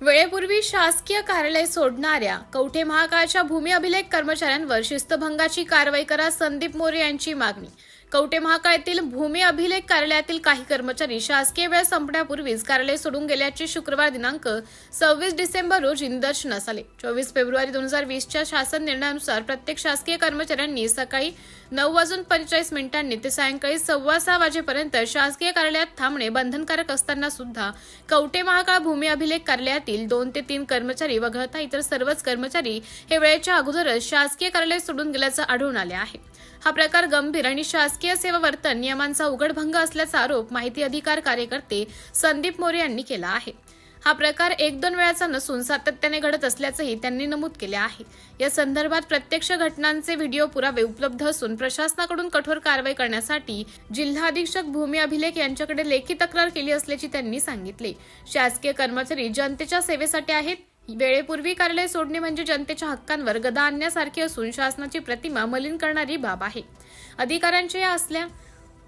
वेळेपूर्वी शासकीय कार्यालय सोडणाऱ्या कवठे महाकाळच्या भूमी अभिलेख कर्मचाऱ्यांवर शिस्तभंगाची कारवाई करा संदीप मोरे यांची मागणी कवटे महाकाळ येथील भूमी अभिलेख कार्यालयातील काही कर्मचारी शासकीय वेळ संपण्यापूर्वीच कार्यालय सोडून गेल्याचे शुक्रवार दिनांक सव्वीस डिसेंबर रोजी निदर्शनास आले. चोवीस फेब्रुवारी दोन हजार वीसच्या शासन निर्णयानुसार प्रत्येक शासकीय कर्मचाऱ्यांनी सकाळी नऊ वाजून पंचेचाळीस मिनिटांनी ते सायंकाळी सव्वा सहा वाजेपर्यंत शासकीय कार्यालयात थांबणे बंधनकारक असताना सुद्धा कवटे महाकाळ भूमी अभिलेख कार्यालयातील दोन ते तीन कर्मचारी वगळता इतर सर्वच कर्मचारी हे वेळेच्या अगोदरच शासकीय कार्यालय सोडून गेल्याचं आढळून आले आहे. हा प्रकार गंभीर आणि शासकीय सेवा वर्तन नियमांचा उघडभंग असल्याचा आरोप माहिती अधिकार कार्यकर्ते संदीप मोरे यांनी केला आहे. हा प्रकार एक दोन वेळाचा नसून सातत्याने घडत असल्याचंही त्यांनी नमूद केले आहे. या संदर्भात प्रत्यक्ष घटनांचे व्हिडिओ पुरावे उपलब्ध असून प्रशासनाकडून कठोर कारवाई करण्यासाठी जिल्हा अधीक्षक भूमी अभिलेख यांच्याकडे लेखी तक्रार केली असल्याची त्यांनी सांगितले. शासकीय कर्मचारी जनतेच्या सेवेसाठी आहेत वेळेपूर्वी कार्यालय सोडणे म्हणजे जनतेच्या हक्कांवर गदा आणण्यासारखी असून शासनाची प्रतिमा मलिन करणारी बाब आहे. अधिकाऱ्यांच्या या असल्या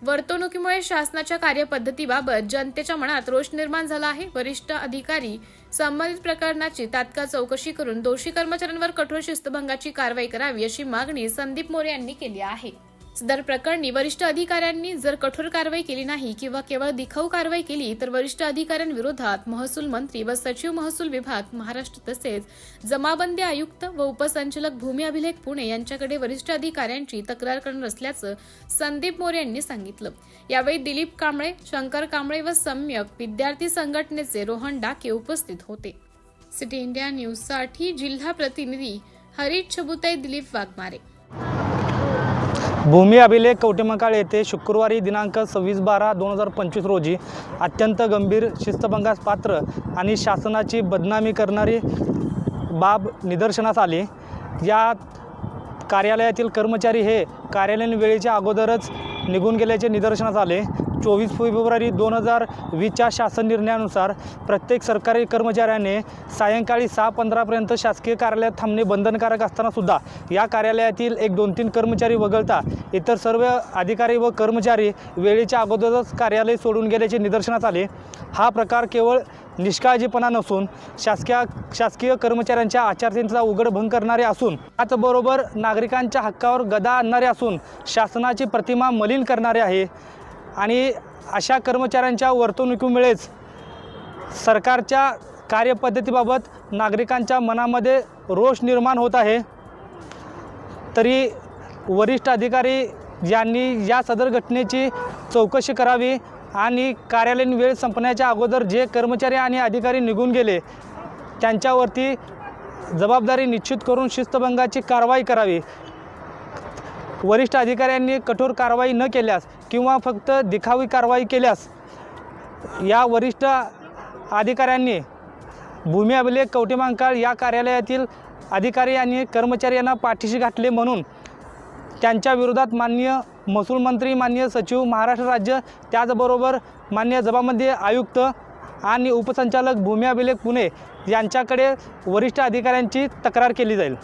वर्तणुकीमुळे शासनाच्या कार्यपद्धतीबाबत जनतेच्या मनात रोष निर्माण झाला आहे. वरिष्ठ अधिकारी संबंधित प्रकरणाची तात्काळ चौकशी करून दोषी कर्मचाऱ्यांवर कठोर शिस्तभंगाची कारवाई करावी अशी मागणी संदीप मोरे यांनी केली आहे. सदर प्रकरणी वरिष्ठ अधिकाऱ्यांनी जर कठोर कारवाई केली नाही किंवा केवळ दिखाऊ कारवाई केली तर वरिष्ठ अधिकाऱ्यांविरोधात महसूल मंत्री व सचिव महसूल विभाग महाराष्ट्र तसेच जमाबंदी आयुक्त व उपसंचालक भूमी अभिलेख पुणे यांच्याकडे वरिष्ठ अधिकाऱ्यांची तक्रार करणार असल्याचं संदीप मोरे यांनी सांगितलं. यावेळी दिलीप कांबळे शंकर कांबळे व सम्यक विद्यार्थी संघटनेचे रोहन डाके उपस्थित होते. सिटी इंडिया न्यूजसाठी जिल्हा प्रतिनिधी हरीश छबुताई दिलीप वाघमारे. भूमी अभिलेख कवटेमकाळ येथे शुक्रवारी दिनांक सव्वीस बारा दोन हजार पंचवीस रोजी अत्यंत गंभीर शिस्तभंगास पात्र आणि शासनाची बदनामी करणारी बाब निदर्शनास आली. या कार्यालयातील कर्मचारी हे कार्यालयीन वेळेच्या अगोदरच निघून गेल्याचे निदर्शनास आले. चोवीस फेब्रुवारी दोन हजार वीसच्या शासन निर्णयानुसार प्रत्येक सरकारी कर्मचाऱ्याने सायंकाळी सहा पंधरापर्यंत शासकीय कार्यालयात थांबणे बंधनकारक असतानासुद्धा या कार्यालयातील एक दोन तीन कर्मचारी वगळता इतर सर्व अधिकारी व कर्मचारी वेळेच्या अगोदरच कार्यालय सोडून गेल्याचे निदर्शनास आले. हा प्रकार केवळ निष्काळजीपणा नसून शासकीय शासकीय कर्मचाऱ्यांच्या आचारसंहितेचा उघड भंग करणारे असून त्याचबरोबर नागरिकांच्या हक्कावर गदा आणणारे असून शासनाची प्रतिमा मलिन करणारे आहे. आणि अशा कर्मचाऱ्यांच्या वर्तणुकीमुळेच सरकारच्या कार्यपद्धतीबाबत नागरिकांच्या मनामध्ये रोष निर्माण होत आहे. तरी वरिष्ठ अधिकारी यांनी या सदर घटनेची चौकशी करावी आणि कार्यालयीन वेळ संपण्याच्या अगोदर जे कर्मचारी आणि अधिकारी निघून गेले त्यांच्यावरती जबाबदारी निश्चित करून शिस्तभंगाची कारवाई करावी. वरिष्ठ अधिकाऱ्यांनी कठोर कारवाई न केल्यास किंवा फक्त दिखावी कारवाई केल्यास या वरिष्ठ अधिकाऱ्यांनी भूमी अभिलेख कवटेमांकाळ या कार्यालयातील अधिकारी आणि कर्मचारी यांना पाठीशी घातले म्हणून त्यांच्या विरोधात मान्य महसूल मंत्री मान्य सचिव महाराष्ट्र राज्य त्याचबरोबर मान्य जबाबमध्ये आयुक्त आणि उपसंचालक भूमी अभिलेख पुणे यांच्याकडे वरिष्ठ अधिकाऱ्यांची तक्रार केली जाईल.